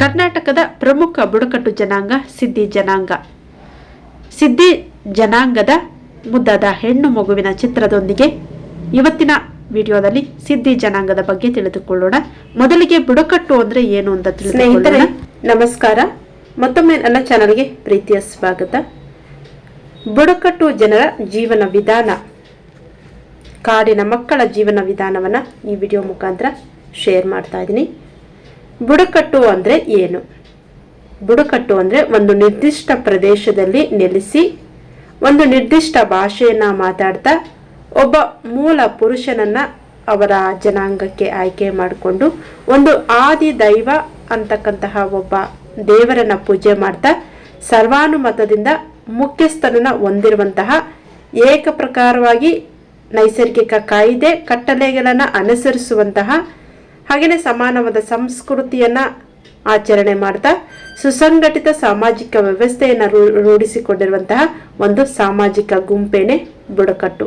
ಕರ್ನಾಟಕದ ಪ್ರಮುಖ ಬುಡಕಟ್ಟು ಜನಾಂಗ ಸಿದ್ದಿ ಜನಾಂಗ. ಸಿದ್ದಿ ಜನಾಂಗದ ಮುದ್ದಾದ ಹೆಣ್ಣು ಮಗುವಿನ ಚಿತ್ರದೊಂದಿಗೆ ಇವತ್ತಿನ ವಿಡಿಯೋದಲ್ಲಿ ಸಿದ್ದಿ ಜನಾಂಗದ ಬಗ್ಗೆ ತಿಳಿದುಕೊಳ್ಳೋಣ. ಮೊದಲಿಗೆ ಬುಡಕಟ್ಟು ಅಂದ್ರೆ ಏನು ಅಂತ ತಿಳಿದುಕೊಳ್ಳೋಣ. ನಮಸ್ಕಾರ. ಮತ್ತೊಮ್ಮೆ ನನ್ನ ಚಾನಲ್ಗೆ ಪ್ರೀತಿಯ ಸ್ವಾಗತ. ಬುಡಕಟ್ಟು ಜನರ ಜೀವನ ವಿಧಾನ, ಕಾಡಿನ ಮಕ್ಕಳ ಜೀವನ ವಿಧಾನವನ್ನ ಈ ವಿಡಿಯೋ ಮುಖಾಂತರ ಶೇರ್ ಮಾಡ್ತಾ ಇದ್ದೀನಿ. ಬುಡಕಟ್ಟು ಅಂದ್ರೆ ಏನು? ಬುಡಕಟ್ಟು ಅಂದ್ರೆ ಒಂದು ನಿರ್ದಿಷ್ಟ ಪ್ರದೇಶದಲ್ಲಿ ನೆಲೆಸಿ, ಒಂದು ನಿರ್ದಿಷ್ಟ ಭಾಷೆಯನ್ನು ಮಾತಾಡ್ತಾ, ಒಬ್ಬ ಮೂಲ ಪುರುಷನನ್ನ ಅವರ ಜನಾಂಗಕ್ಕೆ ಆಯ್ಕೆ ಮಾಡಿಕೊಂಡು ಒಂದು ಆದಿ ದೈವ ಅಂತಕ್ಕಂತಹ ಒಬ್ಬ ದೇವರನ್ನ ಪೂಜೆ ಮಾಡ್ತಾ, ಸರ್ವಾನುಮತದಿಂದ ಮುಖ್ಯಸ್ಥನನ್ನ ಹೊಂದಿರುವಂತಹ ಏಕಪ್ರಕಾರವಾಗಿ ನೈಸರ್ಗಿಕ ಕಾಯಿದೆ, ಕಟ್ಟಲೆಗಳನ್ನು ಅನುಸರಿಸುವಂತಹ ಹಾಗೆಯೇ ಸಮಾನವಾದ ಸಂಸ್ಕೃತಿಯನ್ನ ಆಚರಣೆ ಮಾಡ್ತಾ, ಸುಸಂಘಟಿತ ಸಾಮಾಜಿಕ ವ್ಯವಸ್ಥೆಯನ್ನು ರೂಢಿಸಿಕೊಂಡಿರುವಂತಹ ಒಂದು ಸಾಮಾಜಿಕ ಗುಂಪೇನೆ ಬುಡಕಟ್ಟು.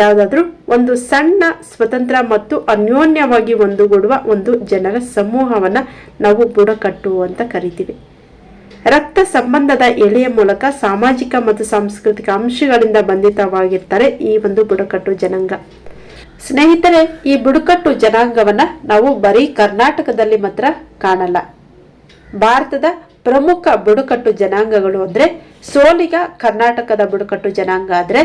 ಯಾವುದಾದ್ರೂ ಒಂದು ಸಣ್ಣ ಸ್ವತಂತ್ರ ಮತ್ತು ಅನ್ಯೋನ್ಯವಾಗಿ ಒಂದುಗೂಡುವ ಒಂದು ಜನರ ಸಮೂಹವನ್ನ ನಾವು ಬುಡಕಟ್ಟು ಅಂತ ಕರಿತೀವಿ. ರಕ್ತ ಸಂಬಂಧದ ಎಳೆಯ ಮೂಲಕ ಸಾಮಾಜಿಕ ಮತ್ತು ಸಾಂಸ್ಕೃತಿಕ ಅಂಶಗಳಿಂದ ಬಂಧಿತವಾಗಿರ್ತಾರೆ ಈ ಒಂದು ಬುಡಕಟ್ಟು ಜನಾಂಗ. ಸ್ನೇಹಿತರೆ, ಈ ಬುಡಕಟ್ಟು ಜನಾಂಗವನ್ನ ನಾವು ಬರೀ ಕರ್ನಾಟಕದಲ್ಲಿ ಮಾತ್ರ ಕಾಣಲ್ಲ. ಭಾರತದ ಪ್ರಮುಖ ಬುಡಕಟ್ಟು ಜನಾಂಗಗಳು ಅಂದ್ರೆ ಸೋಲಿಗ ಕರ್ನಾಟಕದ ಬುಡಕಟ್ಟು ಜನಾಂಗ ಆದ್ರೆ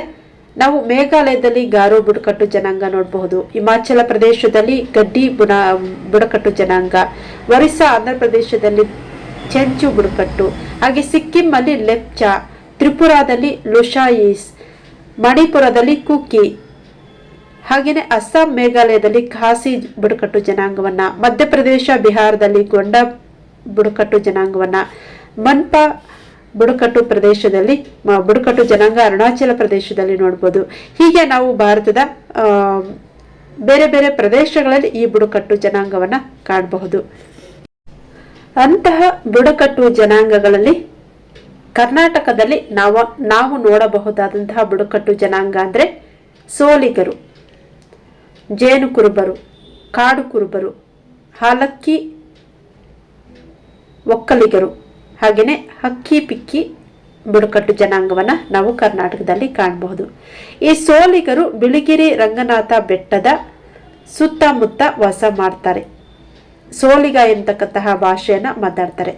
ನಾವು ಮೇಘಾಲಯದಲ್ಲಿ ಗಾರೋ ಬುಡಕಟ್ಟು ಜನಾಂಗ ನೋಡಬಹುದು, ಹಿಮಾಚಲ ಪ್ರದೇಶದಲ್ಲಿ ಗಡ್ಡಿ ಬುಡ ಬುಡಕಟ್ಟು ಜನಾಂಗ, ಒರಿಸ್ಸಾ, ಆಂಧ್ರ ಪ್ರದೇಶದಲ್ಲಿ ಚೆಂಚು ಬುಡಕಟ್ಟು, ಹಾಗೆ ಸಿಕ್ಕಿಂ ಅಲ್ಲಿ ಲೆಪ್ಚಾ, ತ್ರಿಪುರಾದಲ್ಲಿ ಲುಷಾಯಿಸ್, ಮಣಿಪುರದಲ್ಲಿ ಕುಕಿ ಹಾಗೆಯೇ ಅಸ್ಸಾಂ ಮೇಘಾಲಯದಲ್ಲಿ ಖಾಸಿ ಬುಡಕಟ್ಟು ಜನಾಂಗವನ್ನ, ಮಧ್ಯಪ್ರದೇಶ ಬಿಹಾರದಲ್ಲಿ ಗೊಂಡ ಬುಡಕಟ್ಟು ಜನಾಂಗವನ್ನ, ಮನ್ಪಾ ಬುಡಕಟ್ಟು ಪ್ರದೇಶದಲ್ಲಿ ಬುಡಕಟ್ಟು ಜನಾಂಗ ಅರುಣಾಚಲ ಪ್ರದೇಶದಲ್ಲಿ ನೋಡ್ಬೋದು. ಹೀಗೆ ನಾವು ಭಾರತದ ಬೇರೆ ಬೇರೆ ಪ್ರದೇಶಗಳಲ್ಲಿ ಈ ಬುಡಕಟ್ಟು ಜನಾಂಗವನ್ನ ಕಾಣಬಹುದು. ಅಂತಹ ಬುಡಕಟ್ಟು ಜನಾಂಗಗಳಲ್ಲಿ ಕರ್ನಾಟಕದಲ್ಲಿ ನಾವು ನಾವು ನೋಡಬಹುದಾದಂತಹ ಬುಡಕಟ್ಟು ಜನಾಂಗ ಅಂದರೆ ಸೋಲಿಗರು. ಜೇನು ಕುರುಬರು, ಕಾಡು ಕುರುಬರು, ಹಾಲಕ್ಕಿ ಒಕ್ಕಲಿಗರು. ಹಾಗೆಯೇ ಹಕ್ಕಿ, ಪಿಕ್ಕಿ, ಬುಡಕಟ್ಟು ಜನಾಂಗವನ್ನು ನಾವು ಕರ್ನಾಟಕದಲ್ಲಿ ಕಾಣಬಹುದು. ಈ ಸೋಲಿಗರು ಬಿಳಿಗಿರಿ ರಂಗನಾಥ ಬೆಟ್ಟದ ಸುತ್ತಮುತ್ತ ವಾಸ ಮಾಡ್ತಾರೆ. ಸೋಲಿಗ ಎಂತಕ್ಕಂತಹ ಭಾಷೆಯನ್ನ ಮಾತಾಡ್ತಾರೆ.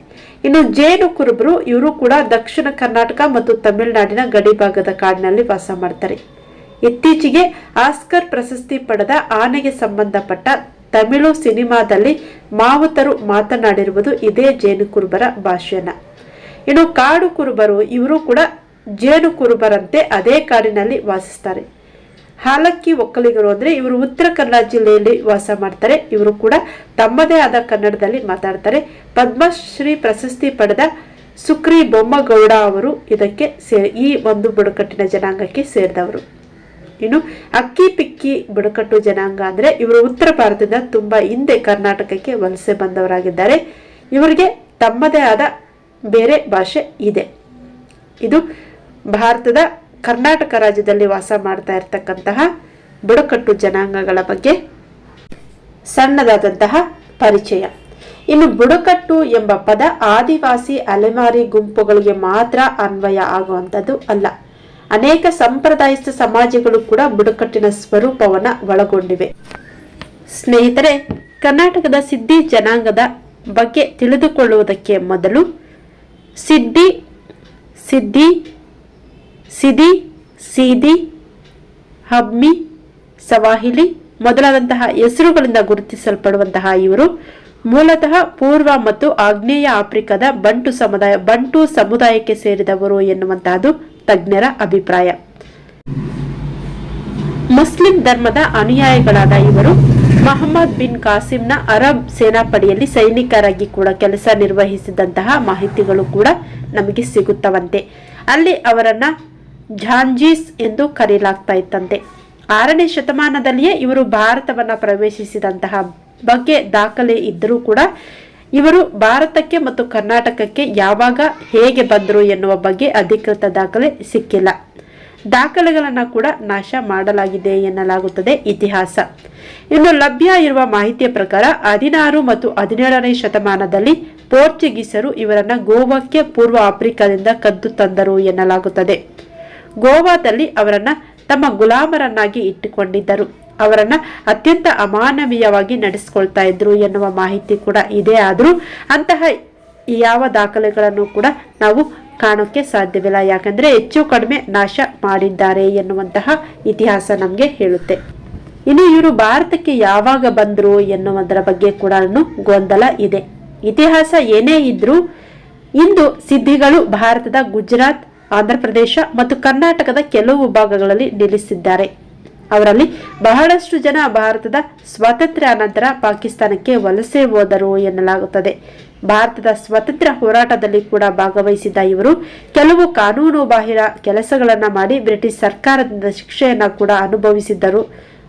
ಇನ್ನು ಜೇನು ಕುರುಬರು ಇವರು ಕೂಡ ದಕ್ಷಿಣ ಕರ್ನಾಟಕ ಮತ್ತು ತಮಿಳುನಾಡಿನ ಗಡಿಭಾಗದ ಕಾಡಿನಲ್ಲಿ ವಾಸ ಮಾಡ್ತಾರೆ. ಇತ್ತೀಚೆಗೆ ಆಸ್ಕರ್ ಪ್ರಶಸ್ತಿ ಪಡೆದ ಆನೆಗೆ ಸಂಬಂಧಪಟ್ಟ ತಮಿಳು ಸಿನಿಮಾದಲ್ಲಿ ಮಾವುತರು ಮಾತನಾಡಿರುವುದು ಇದೇ ಜೇನು ಕುರುಬರ ಭಾಷೆಯನ್ನ ಇನ್ನು ಕಾಡು ಕುರುಬರು ಇವರು ಕೂಡ ಜೇನು ಕುರುಬರಂತೆ ಅದೇ ಕಾಡಿನಲ್ಲಿ ವಾಸಿಸ್ತಾರೆ. ಹಾಲಕ್ಕಿ ಒಕ್ಕಲಿಗರು ಅಂದರೆ ಇವರು ಉತ್ತರ ಕನ್ನಡ ಜಿಲ್ಲೆಯಲ್ಲಿ ವಾಸ ಮಾಡ್ತಾರೆ. ಇವರು ಕೂಡ ತಮ್ಮದೇ ಆದ ಕನ್ನಡದಲ್ಲಿ ಮಾತಾಡ್ತಾರೆ. ಪದ್ಮಶ್ರೀ ಪ್ರಶಸ್ತಿ ಪಡೆದ ಸುಕ್ರಿ ಬೊಮ್ಮಗೌಡ ಅವರು ಇದಕ್ಕೆ ಸೇ, ಈ ಒಂದು ಬುಡಕಟ್ಟಿನ ಜನಾಂಗಕ್ಕೆ ಸೇರಿದವರು. ಇನ್ನು ಅಕ್ಕಿ ಪಿಕ್ಕಿ ಬುಡಕಟ್ಟು ಜನಾಂಗ ಅಂದರೆ ಇವರು ಉತ್ತರ ಭಾರತದಿಂದ ತುಂಬಾ ಹಿಂದೆ ಕರ್ನಾಟಕಕ್ಕೆ ವಲಸೆ ಬಂದವರಾಗಿದ್ದಾರೆ. ಇವರಿಗೆ ತಮ್ಮದೇ ಆದ ಬೇರೆ ಭಾಷೆ ಇದೆ. ಇದು ಭಾರತದ ಕರ್ನಾಟಕ ರಾಜ್ಯದಲ್ಲಿ ವಾಸ ಮಾಡ್ತಾ ಇರತಕ್ಕಂತಹ ಬುಡಕಟ್ಟು ಜನಾಂಗಗಳ ಬಗ್ಗೆ ಸಣ್ಣದಾದಂತಹ ಪರಿಚಯ. ಇನ್ನು ಬುಡಕಟ್ಟು ಎಂಬ ಪದ ಆದಿವಾಸಿ ಅಲೆಮಾರಿ ಗುಂಪುಗಳಿಗೆ ಮಾತ್ರ ಅನ್ವಯ ಆಗುವಂಥದ್ದು ಅಲ್ಲ. ಅನೇಕ ಸಂಪ್ರದಾಯಸ್ಥ ಸಮಾಜಗಳು ಕೂಡ ಬುಡಕಟ್ಟಿನ ಸ್ವರೂಪವನ್ನ ಒಳಗೊಂಡಿವೆ. ಸ್ನೇಹಿತರೆ, ಕರ್ನಾಟಕದ ಸಿದ್ಧಿ ಜನಾಂಗದ ಬಗ್ಗೆ ತಿಳಿದುಕೊಳ್ಳುವುದಕ್ಕೆ ಮೊದಲು ಸಿದ್ಧಿ ಸಿದ್ದಿ ಸಿದಿ, ಸೀದಿ ಹಬ್ಮಿ ಸವಾಹಿಲಿ ಮೊದಲಾದಂತಹ ಹೆಸರುಗಳಿಂದ ಗುರುತಿಸಲ್ಪಡುವಂತಹ ಇವರು ಮೂಲತಃ ಪೂರ್ವ ಮತ್ತು ಆಗ್ನೇಯ ಆಫ್ರಿಕಾದ ಬಂಟು ಸಮುದಾಯ, ಬಂಟು ಸಮುದಾಯಕ್ಕೆ ಸೇರಿದವರು ಎನ್ನುವಂತಹದ್ದು ತಜ್ಞರ ಅಭಿಪ್ರಾಯ. ಮುಸ್ಲಿಂ ಧರ್ಮದ ಅನುಯಾಯಿಗಳಾದ ಇವರು ಮಹಮ್ಮದ್ ಬಿನ್ ಕಾಸಿಂನ ಅರಬ್ ಸೇನಾಪಡೆಯಲ್ಲಿ ಸೈನಿಕರಾಗಿ ಕೂಡ ಕೆಲಸ ನಿರ್ವಹಿಸಿದಂತಹ ಮಾಹಿತಿಗಳು ಕೂಡ ನಮಗೆ ಸಿಗುತ್ತವಂತೆ. ಅಲ್ಲಿ ಅವರನ್ನ ಝಾಂಜೀಸ್ ಎಂದು ಕರೆಯಲಾಗ್ತಾ ಇತ್ತಂತೆ. ಆರನೇ ಶತಮಾನದಲ್ಲಿಯೇ ಇವರು ಭಾರತವನ್ನ ಪ್ರವೇಶಿಸಿದಂತಹ ಬಗ್ಗೆ ದಾಖಲೆ ಇದ್ದರೂ ಕೂಡ ಇವರು ಭಾರತಕ್ಕೆ ಮತ್ತು ಕರ್ನಾಟಕಕ್ಕೆ ಯಾವಾಗ ಹೇಗೆ ಬಂದರು ಎನ್ನುವ ಬಗ್ಗೆ ಅಧಿಕೃತ ದಾಖಲೆ ಸಿಕ್ಕಿಲ್ಲ. ದಾಖಲೆಗಳನ್ನು ಕೂಡ ನಾಶ ಮಾಡಲಾಗಿದೆ ಎನ್ನಲಾಗುತ್ತದೆ ಇತಿಹಾಸ. ಇನ್ನು ಲಭ್ಯ ಇರುವ ಮಾಹಿತಿಯ ಪ್ರಕಾರ ಹದಿನಾರು ಮತ್ತು ಹದಿನೇಳನೇ ಶತಮಾನದಲ್ಲಿ ಪೋರ್ಚುಗೀಸರು ಇವರನ್ನು ಗೋವಾಕ್ಕೆ ಪೂರ್ವ ಆಫ್ರಿಕಾದಿಂದ ಕದ್ದು ತಂದರು ಎನ್ನಲಾಗುತ್ತದೆ. ಗೋವಾದಲ್ಲಿ ಅವರನ್ನು ತಮ್ಮ ಗುಲಾಮರನ್ನಾಗಿ ಇಟ್ಟುಕೊಂಡಿದ್ದರು. ಅವರನ್ನ ಅತ್ಯಂತ ಅಮಾನವೀಯವಾಗಿ ನಡೆಸ್ಕೊಳ್ತಾ ಇದ್ರು ಎನ್ನುವ ಮಾಹಿತಿ ಕೂಡ ಇದೆ ಆದರೂ ಅಂತಹ ಯಾವ ದಾಖಲೆಗಳನ್ನು ಕೂಡ ನಾವು ಕಾಣೋಕ್ಕೆ ಸಾಧ್ಯವಿಲ್ಲ. ಯಾಕಂದ್ರೆ ಹೆಚ್ಚು ಕಡಿಮೆ ನಾಶ ಮಾಡಿದ್ದಾರೆ ಎನ್ನುವಂತಹ ಇತಿಹಾಸ ನಮಗೆ ಹೇಳುತ್ತೆ. ಇನ್ನು ಇವರು ಭಾರತಕ್ಕೆ ಯಾವಾಗ ಬಂದರು ಎನ್ನುವುದರ ಬಗ್ಗೆ ಕೂಡ ಗೊಂದಲ ಇದೆ. ಇತಿಹಾಸ ಏನೇ ಇದ್ದರೂ ಇಂದು ಸಿದ್ಧಿಗಳು ಭಾರತದ ಗುಜರಾತ್, ಆಂಧ್ರಪ್ರದೇಶ ಮತ್ತು ಕರ್ನಾಟಕದ ಕೆಲವು ಭಾಗಗಳಲ್ಲಿ ನೆಲೆಸಿದ್ದಾರೆ ಅವರಲ್ಲಿ ಬಹಳಷ್ಟು ಜನ ಭಾರತದ ಸ್ವಾತಂತ್ರ್ಯ ನಂತರ ಪಾಕಿಸ್ತಾನಕ್ಕೆ ವಲಸೆ ಹೋದರು ಎನ್ನಲಾಗುತ್ತದೆ. ಭಾರತದ ಸ್ವಾತಂತ್ರ್ಯ ಹೋರಾಟದಲ್ಲಿ ಕೂಡ ಭಾಗವಹಿಸಿದ್ದ ಇವರು ಕೆಲವು ಕಾನೂನು ಬಾಹಿರ ಕೆಲಸಗಳನ್ನು ಮಾಡಿ ಬ್ರಿಟಿಷ್ ಸರ್ಕಾರದಿಂದ ಶಿಕ್ಷೆಯನ್ನು ಕೂಡ ಅನುಭವಿಸಿದ್ದರು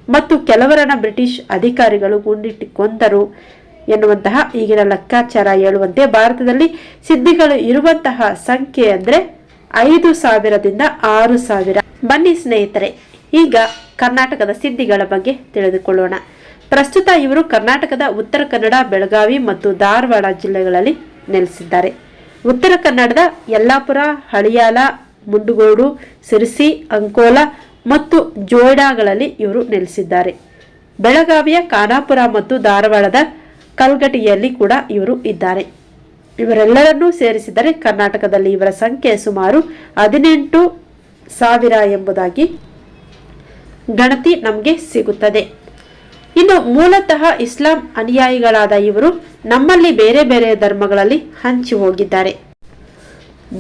ಮತ್ತು ಕೆಲವರನ್ನ ಬ್ರಿಟಿಷ್ ಅಧಿಕಾರಿಗಳು ಗುಂಡಿಟ್ಟು ಕೊಂದರು ಎನ್ನುವಂತಹ ಈಗಿನ ಲೆಕ್ಕಾಚಾರ ಹೇಳುವಂತೆ ಭಾರತದಲ್ಲಿ ಸಿದ್ಧಿಗಳು ಇರುವಂತಹ ಸಂಖ್ಯೆ ಅಂದ್ರೆ ಐದು ಸಾವಿರದಿಂದ ಆರು ಸಾವಿರ. ಬನ್ನಿ ಸ್ನೇಹಿತರೆ ಈಗ ಕರ್ನಾಟಕದ ಸಿದ್ಧಿಗಳ ಬಗ್ಗೆ ತಿಳಿದುಕೊಳ್ಳೋಣ. ಪ್ರಸ್ತುತ ಇವರು ಕರ್ನಾಟಕದ ಉತ್ತರ ಕನ್ನಡ, ಬೆಳಗಾವಿ ಮತ್ತು ಧಾರವಾಡ ಜಿಲ್ಲೆಗಳಲ್ಲಿ ನೆಲೆಸಿದ್ದಾರೆ. ಉತ್ತರ ಕನ್ನಡದ ಯಲ್ಲಾಪುರ ಹಳಿಯಾಲ ಮುಂಡುಗೋಡು, ಸಿರಿಸಿ, ಅಂಕೋಲ ಮತ್ತು ಜೋಯ್ಡಾಗಳಲ್ಲಿ ಇವರು ನೆಲೆಸಿದ್ದಾರೆ. ಬೆಳಗಾವಿಯ ಖಾನಾಪುರ ಮತ್ತು ಧಾರವಾಡದ ಕಲ್ಗಟಿಯಲ್ಲಿ ಕೂಡ ಇವರು ಇದ್ದಾರೆ. ಇವರೆಲ್ಲರನ್ನೂ ಸೇರಿಸಿದರೆ ಕರ್ನಾಟಕದಲ್ಲಿ ಇವರ ಸಂಖ್ಯೆ ಸುಮಾರು ಹದಿನೆಂಟು ಸಾವಿರ ಎಂಬುದಾಗಿ ಗಣತಿ ನಮಗೆ ಸಿಗುತ್ತದೆ. ಇನ್ನು ಮೂಲತಃ ಇಸ್ಲಾಂ ಅನುಯಾಯಿಗಳಾದ ಇವರು ನಮ್ಮಲ್ಲಿ ಬೇರೆ ಬೇರೆ ಧರ್ಮಗಳಲ್ಲಿ ಹಂಚಿ ಹೋಗಿದ್ದಾರೆ.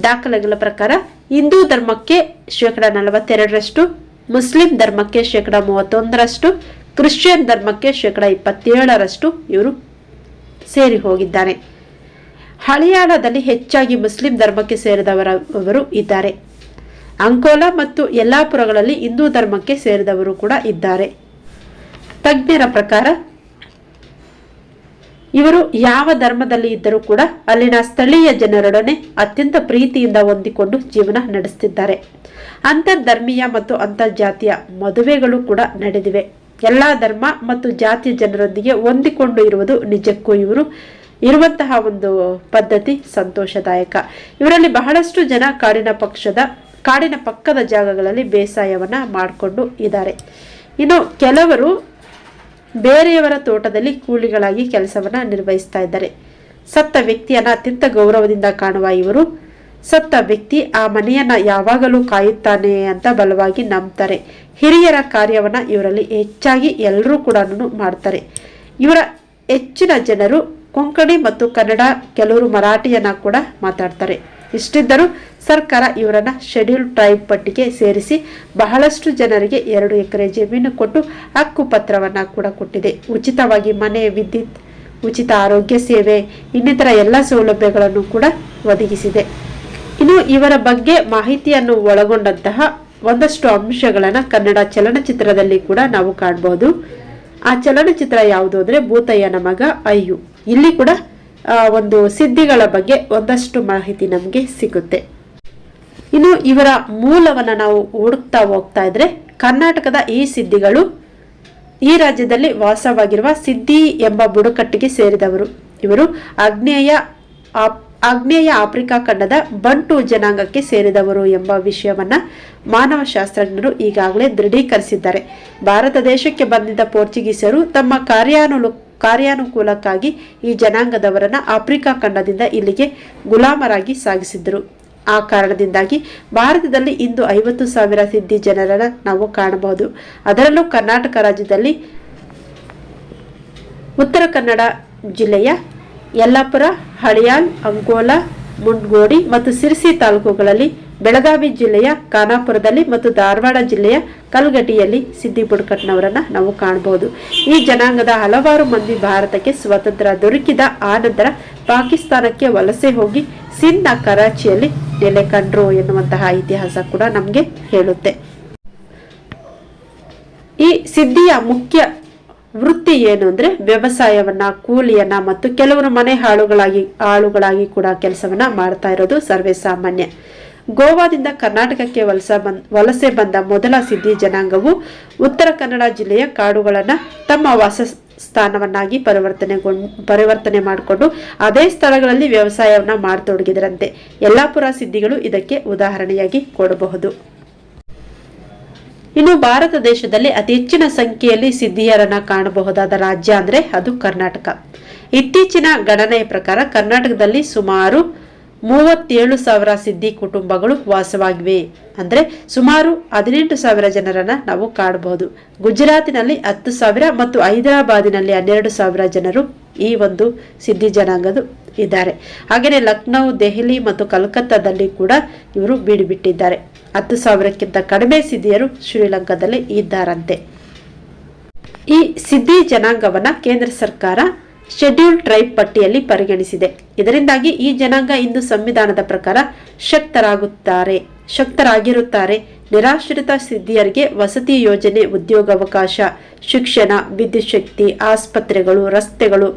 ದಾಖಲೆಗಳ ಪ್ರಕಾರ ಹಿಂದೂ ಧರ್ಮಕ್ಕೆ ಶೇಕಡ ನಲವತ್ತೆರಡರಷ್ಟು, ಮುಸ್ಲಿಂ ಧರ್ಮಕ್ಕೆ ಶೇಕಡ ಮೂವತ್ತೊಂದರಷ್ಟು, ಕ್ರಿಶ್ಚಿಯನ್ ಧರ್ಮಕ್ಕೆ ಶೇಕಡ ಇಪ್ಪತ್ತೇಳರಷ್ಟು ಇವರು ಸೇರಿ ಹೋಗಿದ್ದಾರೆ. ಹಳಿಯಾಳದಲ್ಲಿ ಹೆಚ್ಚಾಗಿ ಮುಸ್ಲಿಂ ಧರ್ಮಕ್ಕೆ ಸೇರಿದವರವರು ಇದ್ದಾರೆ. ಅಂಕೋಲಾ ಮತ್ತು ಯಲ್ಲಾಪುರಗಳಲ್ಲಿ ಹಿಂದೂ ಧರ್ಮಕ್ಕೆ ಸೇರಿದವರು ಕೂಡ ಇದ್ದಾರೆ. ತಜ್ಞರ ಪ್ರಕಾರ, ಇವರು ಯಾವ ಧರ್ಮದಲ್ಲಿ ಇದ್ದರೂ ಕೂಡ ಅಲ್ಲಿನ ಸ್ಥಳೀಯ ಜನರೊಡನೆ ಅತ್ಯಂತ ಪ್ರೀತಿಯಿಂದ ಹೊಂದಿಕೊಂಡು ಜೀವನ ನಡೆಸುತ್ತಿದ್ದಾರೆ ಅಂತರ್ಧರ್ಮೀಯ ಮತ್ತು ಅಂತರ್ಜಾತಿಯ ಮದುವೆಗಳು ಕೂಡ ನಡೆದಿವೆ. ಎಲ್ಲ ಧರ್ಮ ಮತ್ತು ಜಾತಿ ಜನರೊಂದಿಗೆ ಹೊಂದಿಕೊಂಡು ಇರುವುದು ನಿಜಕ್ಕೂ ಇವರು ಇರುವಂತಹ ಒಂದು ಪದ್ಧತಿ ಸಂತೋಷದಾಯಕ. ಇವರಲ್ಲಿ ಬಹಳಷ್ಟು ಜನ ಕಾಡಿನ ಪಕ್ಷದ ಕಾಡಿನ ಪಕ್ಕದ ಜಾಗಗಳಲ್ಲಿ ಬೇಸಾಯವನ್ನು ಮಾಡಿಕೊಂಡು ಇದ್ದಾರೆ. ಇನ್ನು ಕೆಲವರು ಬೇರೆಯವರ ತೋಟದಲ್ಲಿ ಕೂಲಿಗಳಾಗಿ ಕೆಲಸವನ್ನು ನಿರ್ವಹಿಸ್ತಾ ಇದ್ದಾರೆ. ಸತ್ತ ವ್ಯಕ್ತಿಯನ್ನು ಅತ್ಯಂತ ಗೌರವದಿಂದ ಕಾಣುವ ಇವರು, ಸತ್ತ ವ್ಯಕ್ತಿ ಆ ಮನೆಯನ್ನು ಯಾವಾಗಲೂ ಕಾಯುತ್ತಾನೆ ಅಂತ ಬಲವಾಗಿ ನಂಬ್ತಾರೆ. ಹಿರಿಯರ ಕಾರ್ಯವನ್ನು ಇವರಲ್ಲಿ ಹೆಚ್ಚಾಗಿ ಎಲ್ಲರೂ ಕೂಡ ಮಾಡ್ತಾರೆ. ಇವರ ಹೆಚ್ಚಿನ ಜನರು ಕೊಂಕಣಿ ಮತ್ತು ಕನ್ನಡ ಕೆಲವರು ಮರಾಠಿಯನ್ನು ಕೂಡ ಮಾತಾಡ್ತಾರೆ. ಇಷ್ಟಿದ್ದರೂ ಸರ್ಕಾರ ಇವರನ್ನ ಶೆಡ್ಯೂಲ್ ಟ್ರೈಬ್ ಪಟ್ಟಿಗೆ ಸೇರಿಸಿ ಬಹಳಷ್ಟು ಜನರಿಗೆ ಎರಡು ಎಕರೆ ಜಮೀನು ಕೊಟ್ಟು ಹಕ್ಕು ಪತ್ರವನ್ನ ಕೂಡ ಕೊಟ್ಟಿದೆ. ಉಚಿತವಾಗಿ ಮನೆ, ವಿದ್ಯುತ್, ಉಚಿತ ಆರೋಗ್ಯ ಸೇವೆ, ಇನ್ನಿತರ ಎಲ್ಲ ಸೌಲಭ್ಯಗಳನ್ನು ಕೂಡ ಒದಗಿಸಿದೆ. ಇನ್ನು ಇವರ ಬಗ್ಗೆ ಮಾಹಿತಿಯನ್ನು ಒಳಗೊಂಡಂತಹ ಒಂದಷ್ಟು ಅಂಶಗಳನ್ನು ಕನ್ನಡ ಚಲನಚಿತ್ರದಲ್ಲಿ ಕೂಡ ನಾವು ಕಾಣ್ಬೋದು. ಆ ಚಲನಚಿತ್ರ ಯಾವುದು ಅಂದ್ರೆ ಭೂತಯ್ಯನ ಮಗ ಅಯ್ಯು. ಇಲ್ಲಿ ಕೂಡ ಒಂದು ಸಿದ್ಧಿಗಳ ಬಗ್ಗೆ ಒಂದಷ್ಟು ಮಾಹಿತಿ ನಮಗೆ ಸಿಗುತ್ತೆ. ಇನ್ನು ಇವರ ಮೂಲವನ್ನ ನಾವು ಹುಡುಕ್ತಾ ಹೋಗ್ತಾ ಇದ್ರೆ, ಕರ್ನಾಟಕದ ಈ ಸಿದ್ಧಿಗಳು ಈ ರಾಜ್ಯದಲ್ಲಿ ವಾಸವಾಗಿರುವ ಸಿದ್ಧಿ ಎಂಬ ಬುಡಕಟ್ಟಿಗೆ ಸೇರಿದವರು. ಇವರು ಆಗ್ನೇಯ ಆಗ್ನೇಯ ಆಫ್ರಿಕಾ ಖಂಡದ ಬಂಟು ಜನಾಂಗಕ್ಕೆ ಸೇರಿದವರು ಎಂಬ ವಿಷಯವನ್ನ ಮಾನವಶಾಸ್ತ್ರಜ್ಞರು ಈಗಾಗಲೇ ದೃಢೀಕರಿಸಿದ್ದಾರೆ. ಭಾರತ ದೇಶಕ್ಕೆ ಬಂದಿದ್ದ ಪೋರ್ಚುಗೀಸರು ತಮ್ಮ ಕಾರ್ಯಾನುಲು ಕಾರ್ಯಾನುಕೂಲಕ್ಕಾಗಿ ಈ ಜನಾಂಗದವರನ್ನ ಆಫ್ರಿಕಾ ಖಂಡದಿಂದ ಇಲ್ಲಿಗೆ ಗುಲಾಮರಾಗಿ ಸಾಗಿಸಿದ್ರು ಆ ಕಾರಣದಿಂದಾಗಿ ಭಾರತದಲ್ಲಿ ಇಂದು ಐವತ್ತು ಸಾವಿರ ಸಿದ್ಧಿ ಜನರನ್ನ ನಾವು ಕಾಣಬಹುದು. ಅದರಲ್ಲೂ ಕರ್ನಾಟಕ ರಾಜ್ಯದಲ್ಲಿ ಉತ್ತರ ಕನ್ನಡ ಜಿಲ್ಲೆಯ ಯಲ್ಲಾಪುರ ಹಳಿಯಾಲ್ ಅಂಕೋಲಾ, ಮುಂಡ್ಗೋಡಿ ಮತ್ತು ಸಿರ್ಸಿ ತಾಲೂಕುಗಳಲ್ಲಿ ಬೆಳಗಾವಿ ಜಿಲ್ಲೆಯ ಖಾನಾಪುರದಲ್ಲಿ ಮತ್ತು ಧಾರವಾಡ ಜಿಲ್ಲೆಯ ಕಲ್ಗಟಿಯಲ್ಲಿ ಸಿದ್ದಿ ಬುಡ್ಕಟ್ನವರನ್ನ ನಾವು ಕಾಣಬಹುದು. ಈ ಜನಾಂಗದ ಹಲವಾರು ಮಂದಿ ಭಾರತಕ್ಕೆ ಸ್ವಾತಂತ್ರ್ಯ ದೊರಕಿದ ಆನಂತರ ಪಾಕಿಸ್ತಾನಕ್ಕೆ ವಲಸೆ ಹೋಗಿ ಸಿಂಧ್ನ ಕರಾಚಿಯಲ್ಲಿ ನೆಲೆ ಕಂಡ್ರು ಎನ್ನುವಂತಹ ಇತಿಹಾಸ ಕೂಡ ನಮಗೆ ಹೇಳುತ್ತೆ. ಈ ಸಿದ್ಧಿಯ ಮುಖ್ಯ ವೃತ್ತಿ ಏನು ಅಂದ್ರೆ ವ್ಯವಸಾಯವನ್ನ, ಕೂಲಿಯನ್ನ ಮತ್ತು ಕೆಲವರು ಮನೆ ಹಾಳುಗಳಾಗಿ, ಆಳುಗಳಾಗಿ ಕೂಡ ಕೆಲಸವನ್ನ ಮಾಡ್ತಾ ಇರೋದು ಸರ್ವೇ ಸಾಮಾನ್ಯ. ಗೋವಾದಿಂದ ಕರ್ನಾಟಕಕ್ಕೆ ವಲಸ ಬಂದ್, ವಲಸೆ ಬಂದ ಮೊದಲ ಸಿದ್ಧಿ ಜನಾಂಗವು ಉತ್ತರ ಕನ್ನಡ ಜಿಲ್ಲೆಯ ಕಾಡುಗಳನ್ನು ತಮ್ಮ ವಾಸ ಸ್ಥಾನವನ್ನಾಗಿ ಪರಿವರ್ತನೆಗೊಂಡು ಪರಿವರ್ತನೆ ಮಾಡಿಕೊಂಡು ಅದೇ ಸ್ಥಳಗಳಲ್ಲಿ ವ್ಯವಸಾಯವನ್ನ ಮಾಡತೊಡಗಿದರಂತೆ. ಯಲ್ಲಾಪುರ ಸಿದ್ಧಿಗಳು ಇದಕ್ಕೆ ಉದಾಹರಣೆಯಾಗಿ ಕೊಡಬಹುದು. ಇನ್ನು ಭಾರತ ದೇಶದಲ್ಲಿ ಅತಿ ಹೆಚ್ಚಿನ ಸಂಖ್ಯೆಯಲ್ಲಿ ಸಿದ್ಧಿಯರನ್ನ ಕಾಣಬಹುದಾದ ರಾಜ್ಯ ಅಂದ್ರೆ ಅದು ಕರ್ನಾಟಕ. ಇತ್ತೀಚಿನ ಗಣನೆಯ ಪ್ರಕಾರ ಕರ್ನಾಟಕದಲ್ಲಿ ಸುಮಾರು ಮೂವತ್ತೇಳು ಸಾವಿರ ಸಿದ್ಧಿ ಕುಟುಂಬಗಳು ವಾಸವಾಗಿವೆ. ಅಂದರೆ ಸುಮಾರು ಹದಿನೆಂಟು ಸಾವಿರ ಜನರನ್ನ ನಾವು ಕಾಣಬಹುದು ಗುಜರಾತಿನಲ್ಲಿ ಹತ್ತು ಸಾವಿರ ಮತ್ತು ಹೈದರಾಬಾದಿನಲ್ಲಿ ಹನ್ನೆರಡು ಸಾವಿರ ಜನರು ಈ ಒಂದು ಸಿದ್ಧಿ ಜನಾಂಗದ ಇದ್ದಾರೆ. ಹಾಗೆಯೇ ಲಕ್ನೌ, ದೆಹಲಿ ಮತ್ತು ಕಲ್ಕತ್ತಾದಲ್ಲಿ ಕೂಡ ಇವರು ಬೀಡುಬಿಟ್ಟಿದ್ದಾರೆ. ಹತ್ತು ಸಾವಿರಕ್ಕಿಂತ ಕಡಿಮೆ ಸಿದ್ಧಿಯರು ಶ್ರೀಲಂಕಾದಲ್ಲಿ ಇದ್ದಾರಂತೆ. ಈ ಸಿದ್ಧಿ ಜನಾಂಗವನ್ನು ಕೇಂದ್ರ ಸರ್ಕಾರ ಶೆಡ್ಯೂಲ್ ಟ್ರೈಬ್ ಪಟ್ಟಿಯಲ್ಲಿ ಪರಿಗಣಿಸಿದೆ. ಇದರಿಂದಾಗಿ ಈ ಜನಾಂಗ ಇಂದು ಸಂವಿಧಾನದ ಪ್ರಕಾರ ಶಕ್ತರಾಗುತ್ತಾರೆ, ಶಕ್ತರಾಗಿರುತ್ತಾರೆ. ನಿರಾಶ್ರಿತ ಸಿದ್ಧಿಯರಿಗೆ ವಸತಿ ಯೋಜನೆ, ಉದ್ಯೋಗಾವಕಾಶ, ಶಿಕ್ಷಣ, ವಿದ್ಯುತ್ ಶಕ್ತಿ, ಆಸ್ಪತ್ರೆಗಳು, ರಸ್ತೆಗಳು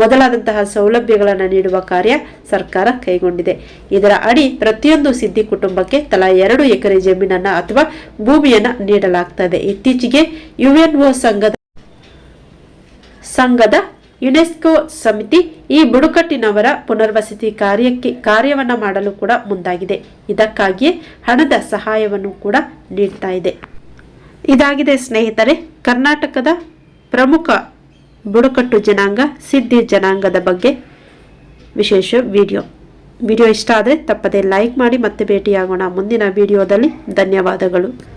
ಮೊದಲಾದಂತಹ ಸೌಲಭ್ಯಗಳನ್ನು ನೀಡುವ ಕಾರ್ಯ ಸರ್ಕಾರ ಕೈಗೊಂಡಿದೆ. ಇದರ ಅಡಿ ಪ್ರತಿಯೊಂದು ಸಿದ್ಧಿ ಕುಟುಂಬಕ್ಕೆ ತಲಾ ಎರಡು ಎಕರೆ ಜಮೀನನ್ನು ಅಥವಾ ಭೂಮಿಯನ್ನು ನೀಡಲಾಗ್ತದೆ. ಇತ್ತೀಚೆಗೆ ಯುಎನ್ಒ ಸಂಘದ ಸಂಘದ ಯುನೆಸ್ಕೋ ಸಮಿತಿ ಈ ಬುಡಕಟ್ಟಿನವರ ಪುನರ್ವಸತಿ ಕಾರ್ಯಕ್ಕೆ ಕಾರ್ಯವನ್ನು ಮಾಡಲು ಕೂಡ ಮುಂದಾಗಿದೆ. ಇದಕ್ಕಾಗಿಯೇ ಹಣದ ಸಹಾಯವನ್ನು ಕೂಡ ನೀಡ್ತಾ ಇದೆ. ಇದಾಗಿದೆ ಸ್ನೇಹಿತರೆ, ಕರ್ನಾಟಕದ ಪ್ರಮುಖ ಬುಡಕಟ್ಟು ಜನಾಂಗ ಸಿದ್ಧಿ ಜನಾಂಗದ ಬಗ್ಗೆ ವಿಶೇಷ ವಿಡಿಯೋ. ವಿಡಿಯೋ ಇಷ್ಟ ಆದರೆ ತಪ್ಪದೆ ಲೈಕ್ ಮಾಡಿ ಮತ್ತೆ ಭೇಟಿಯಾಗೋಣ ಮುಂದಿನ ವಿಡಿಯೋದಲ್ಲಿ. ಧನ್ಯವಾದಗಳು.